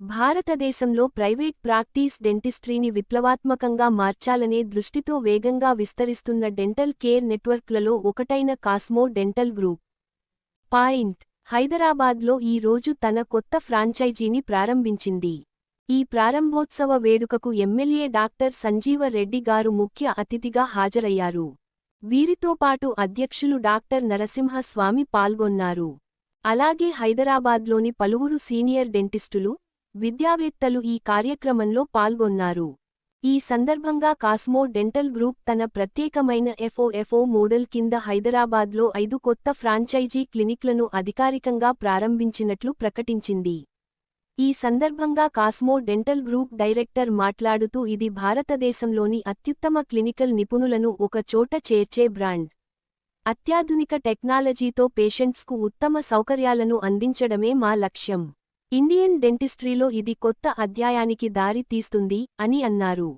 భారతదేశంలో private practice డెంటిస్ట్రీని విప్లవాత్మకంగా మార్చాలనే దృష్టితో వేగంగా విస్తరిస్తున్న డెంటల్ కేర్ నెట్వర్క్లలో ఒకటైన కాస్మో డెంటల్ గ్రూప్. పాయింట్. హైదరాబాద్లో ఈ రోజు తన కొత్త ఫ్రాంచైజీని ప్రారంభించింది. ఈ ప్రారంభోత్సవ వేడుకకు ఎమ్మెల్యే డాక్టర్ సంజీవ రెడ్డి గారు ముఖ్య అతిథిగా హాజరయ్యారు. వీరితో పాటు అధ్యక్షులు డాక్టర్ నరసింహస్వామి పాల్గొన్నారు. అలాగే హైదరాబాద్లోని పలువురు సీనియర్ డెంటిస్టులు విద్యావేత్తలు ఈ కార్యక్రమంలో పాల్గొన్నారు. ఈ సందర్భంగా కాస్మో డెంటల్ గ్రూప్ తన ప్రత్యేకమైన ఎఫ్ఓఎఫ్ఓ మోడల్ కింద హైదరాబాద్లో ఐదు కొత్త ఫ్రాంచైజీ క్లినిక్లను అధికారికంగా ప్రారంభించినట్లు ప్రకటించింది. ఈ సందర్భంగా కాస్మో డెంటల్ గ్రూప్ డైరెక్టర్ మాట్లాడుతూ ఇది భారతదేశంలోని అత్యుత్తమ క్లినికల్ నిపుణులను ఒక చోట చేర్చే బ్రాండ్. అత్యాధునిక టెక్నాలజీతో పేషెంట్స్కు ఉత్తమ సౌకర్యాలను అందించడమే మా లక్ష్యం. ఇండియన్ డెంటిస్ట్రీలో ఇది కొత్త అధ్యాయానికి దారి తీస్తుంది అని అన్నారు.